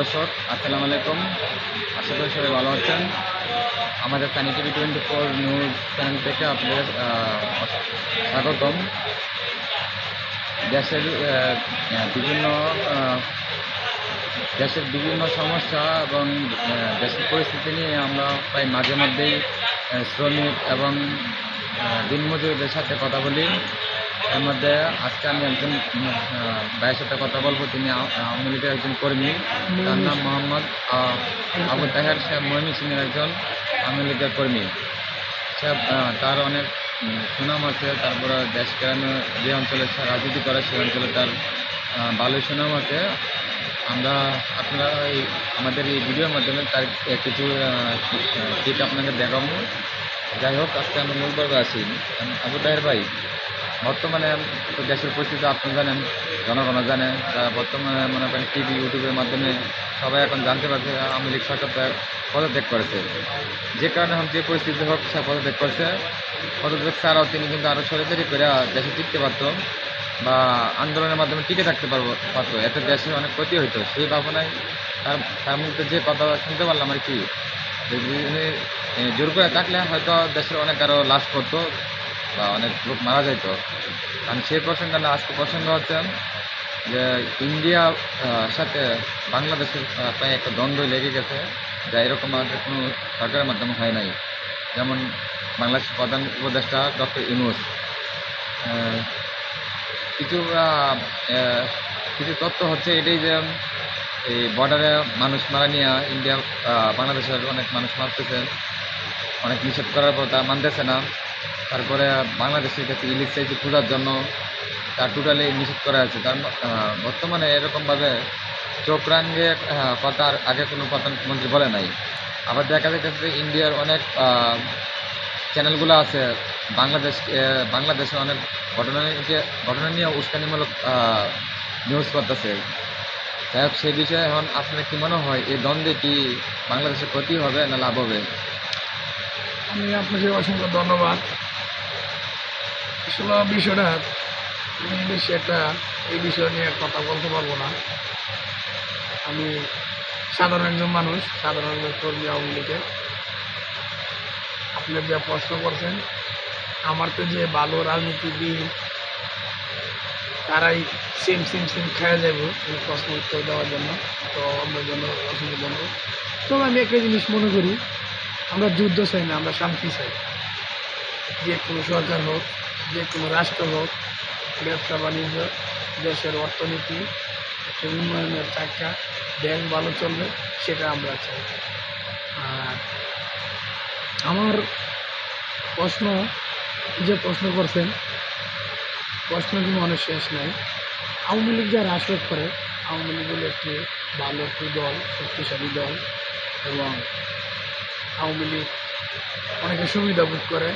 দর্শক, আসসালামু আলাইকুম। আশা করি সবাই ভালো আছেন। আমাদের Sunny TV twenty four news channel থেকে আপনাদের স্বাগতম। দেশের বিভিন্ন দেশের বিভিন্ন সমস্যা এবং দেশের পরিস্থিতি নিয়ে আমরা প্রায় মাঝে মধ্যেই শ্রমিক এবং দিনমজুরদের সাথে কথা বলি। এর মধ্যে আজকে আমি একজন ভাইয়ের সাথে কথা বলব, তিনি আওয়ামী লীগের একজন কর্মী। তার নাম মোহাম্মদ আবু তাহের, সে ময়মী সিংয়ের একজন আওয়ামী লীগের কর্মী। সে তার অনেক সুনাম আছে, তারপরে দেশ গ্রামে যে অঞ্চলে সে রাজনীতি করে সেই অঞ্চলে তার ভালোই সুনাম আছে। আমরা আপনারা এই, আমাদের এই ভিডিওর মাধ্যমে তার কিছু দিক আপনাকে দেখাবো। যাই হোক, আজকে আমি মূল পর্বে আসি। আবু তাহের ভাই বর্তমানে তো দেশের পরিস্থিতি আপনি জানেন, জনগণ জানে বর্তমানে মনে করেন টিভি ইউটিউবের মাধ্যমে সবাই এখন জানতে পারছে, আওয়ামী লীগ সরকার পদত্যাগ করেছে। যে কারণে এখন যে পরিস্থিতি হোক, সে পদত্যাগ করেছে। পদত্যাগ ছাড়াও তিনি কিন্তু আরও সরিদারি করে দেশে টিকতে পারতো বা আন্দোলনের মাধ্যমে টিকে থাকতে পারব, পারতো। এতে দেশের অনেক ক্ষতি হইতো। সেই ভাবনায় তার তার মধ্যে যে কথা শুনতে পারলাম আর কি জোর করে থাকলে হয়তো দেশের অনেক আরও লাশ করতো বা অনেক লোক মারা যেত কারণ সেই প্রসঙ্গে না, আজকে প্রসঙ্গ হচ্ছে যে ইন্ডিয়া সাথে বাংলাদেশের প্রায় একটা দ্বন্দ্ব লেগে গেছে যা এরকম আগে কোনো সরকারের মাধ্যমে হয় নাই। যেমন বাংলাদেশের প্রধান উপদেষ্টা ডক্টর ইউনুস। কিছু কিছু তথ্য হচ্ছে এটাই যে এই বর্ডারে মানুষ মারা নিয়ে ইন্ডিয়া বাংলাদেশের অনেক মানুষ মারতেছে। অনেক নিষেধ করার পর তা মানতেছে না। তারপরে বাংলাদেশের কাছে ইলিশ চাইছে পূজার জন্য। তার টোটালি নিষেধ করা আছে তার বর্তমানে এরকমভাবে চোখ রাঙ্গে আর আগে কোনো প্রধানমন্ত্রী বলে নাই। আবার দেখা যাচ্ছে ইন্ডিয়ার অনেক চ্যানেলগুলো আছে, বাংলাদেশ বাংলাদেশে অনেক ঘটনা নিয়ে ঘটনা নিয়ে উস্কানিমূলক নিউজ করতেছে। যাই হোক সেই বিষয়ে এখন আপনার কি মনে হয়, এই দ্বন্দ্বে কি বাংলাদেশের ক্ষতি হবে না লাভ হবে? আমি আপনাকে অসংখ্য ধন্যবাদ। আসলে বিষয়টা, আমি একটা এই বিষয় নিয়ে কথা বলতে পারব না। আমি সাধারণ একজন মানুষ, সাধারণ একজন কর্মী, আওয়ামী লীগের। আপনি যে প্রশ্ন করছেন, আমার তো যে ভালো রাজনীতিবিদ, তারাই সেম, সিম, সেম খেয়ে যাব এই প্রশ্ন উত্তর দেওয়ার জন্য, তো আমার জন্য অসংখ্য ধন্যবাদ তবে আমি একটা জিনিস মনে করি, আমরা যুদ্ধ চাই না, আমরা শান্তি চাই। যে কোনো সরকার হোক, যে কোনো রাষ্ট্র হোক, ব্যবসা, বাণিজ্য, দেশের অর্থনীতি, উন্নয়নের চাকা, দেশ ভালো চলবে, সেটা আমরা চাই। আর আমার প্রশ্ন, যে প্রশ্ন করছেন, প্রশ্ন কিন্তু অনেক শেষ নাই। আওয়ামী লীগ যারা আশ্রয় করে, আওয়ামী লীগ একটি ভালো একটি দল, শক্তিশালী দল এবং আওয়ামী লীগ অনেকে সুবিধা ভোগ করে।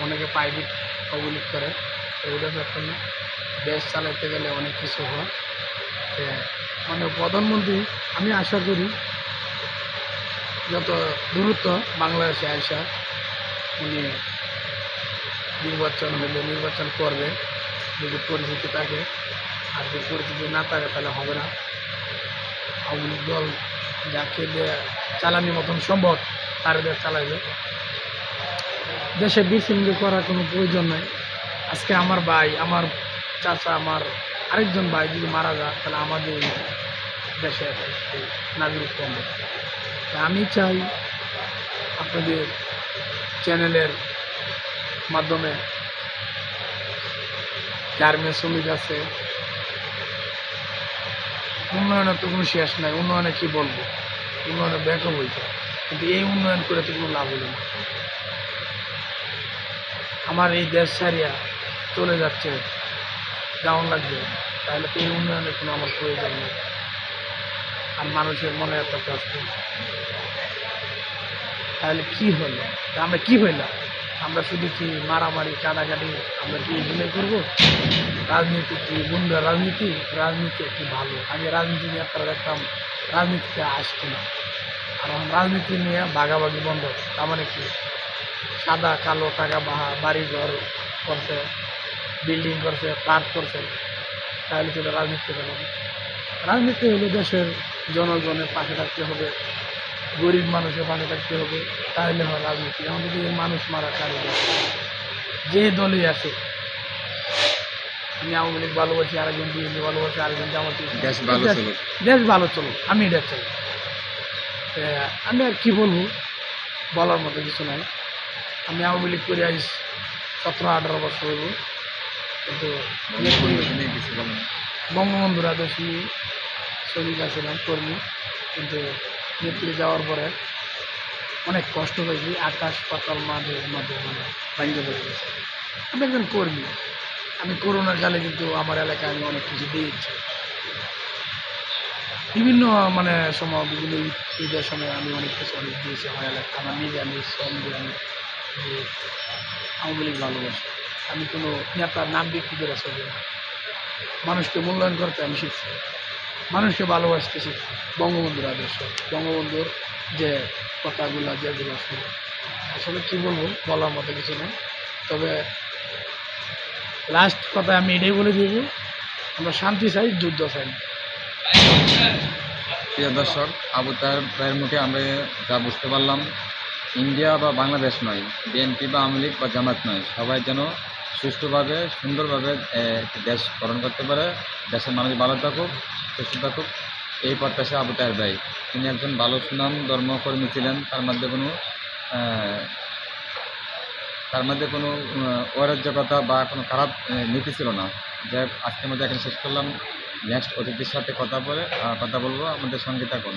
অনেকে প্রাইভেট লীগ করে। এগুলো ব্যাপার না। দেশ চালাইতে গেলে অনেক কিছু হয়। মানে প্রধানমন্ত্রী, আমি আশা করি যত দূরত্ব বাংলাদেশে আসা উনি নির্বাচন হলে নির্বাচন করবে। যদি পরিস্থিতি থাকে, আর যদি পরিস্থিতি না থাকে তাহলে হবে না। আওয়ামী দল যাকে চালানোর মতন সম্ভব, তার দেশ চালাইবে। দেশে বিশৃঙ্খল করার কোনো প্রয়োজন নাই। আজকে আমার ভাই, আমার চাচা, আমার আরেকজন ভাই যদি মারা যায়, তাহলে আমাদের দেশে নাগরিক কমবে আমি চাই আপনাদের চ্যানেলের মাধ্যমে গার্মেন্টস শ্রমিক আছে। উন্নয়নের তো কোনো শেষ নাই। উন্নয়নে কি বলব? উন্নয়নে ব্যাকআপ হয়েছে। কিন্তু এই উন্নয়ন করে তো কোনো লাভ হলো না। আমার এই দেশ ছাড়িয়া চলে যাচ্ছে ডাউন লাগবে। তাহলে তো এই উন্নয়নের কোনো আমার প্রয়োজন নেই। আর মানুষের মনে এত কষ্ট তাহলে কি হলো? আমরা কি হইলাম? আমরা শুধু কি মারামারি কাটাকাটি আমরা কি এগুলোই করব? রাজনীতি কি বন্ধু রাজনীতি? রাজনীতি একটি ভালো? আগে রাজনীতি নিয়ে আপনারা দেখতাম, রাজনীতিতে আসতো না। আর রাজনীতি নিয়ে ভাগাভাগি বন্ধ। তার মানে কি? সাদা কালো টাকা বাহা বাড়ি ঘর করছে বিল্ডিং করছে পার্ক করছে তাহলে এটা রাজনীতি না। রাজনীতি হলে দেশের জনগণের পাশে থাকতে হবে গরিব মানুষের পাশে থাকতে হবে তাহলে হয় রাজনীতি। আমাদের দিকে মানুষ মারা কারিগর যে দলই আসুক আমি আওয়ামী লীগ ভালোবাসি আরেকজন বিএনপি ভালোবাসি আরেকজন জামাতি দেশ ভালো চলুক। দেশ ভালো চলুক আমি এটা চাই। আমি আর কি বলব? বলার মতো কিছু নাই। আমি আওয়ামী লীগ করে আইস সতেরো আঠারো বছর হইব। কিন্তু বঙ্গবন্ধুর আদর্শী সৈনিক আছিলাম কর্মী। কিন্তু নেত্রী যাওয়ার পরে অনেক কষ্ট হয়েছি আকাশ পাতাল মাঝে মাঝে মানে ভাঙ্গে পড়ে গেছে। আমি একজন কর্মী। আমি করোনার কালে কিন্তু আমার এলাকায় আমি অনেক কিছু দিয়েছি বিভিন্ন মানে সময় বিভিন্ন ঈদের সময় আমি অনেক কিছু অনেক দিয়েছি আমার এলাকা আমার নিজে আমি শ্রম দিয়ে আমি দিয়েছি। আওয়ামী লীগ ভালোবাসি আমি কোনো নেতার নাম বিক্রি করে চলি না মানুষকে মূল্যায়ন করতে আমি শিখছি। মানুষকে ভালোবাসতে শিখছি। বঙ্গবন্ধুর আদর্শ। বঙ্গবন্ধুর যে কথাগুলো যেগুলো শুনে আসলে কী বলব? বলার মতো কিছু নেই। তবে লাস্ট কথা আমি এটাই বলে দিব, আমরা শান্তি চাই, যুদ্ধ চাই। প্রিয় দর্শক, আবু ভাইয়ের মুখে আমরা যা বুঝতে পারলাম ইন্ডিয়া বা বাংলাদেশ নয়, বিএনপি বা আওয়ামী লীগ বা জামাত নয়। সবাই যেন সুষ্ঠুভাবে, সুন্দরভাবে দেশ পালন করতে পারে, দেশের মানুষ ভালো থাকুক, সুস্থ থাকুক, এই প্রত্যাশা আবু তাহের ভাই। তিনি একজন ভালো সুনাম, ধর্মকর্মী ছিলেন। তার মধ্যে কোনো তার মধ্যে কোনো অরাজ্যকতা বা কোনো খারাপ নীতি ছিল না। যাই আজকের মধ্যে এখানে শেষ করলাম। নেক্সট অতিথির সাথে কথা বলে কথা বলব। আমাদের সঙ্গে থাকুন।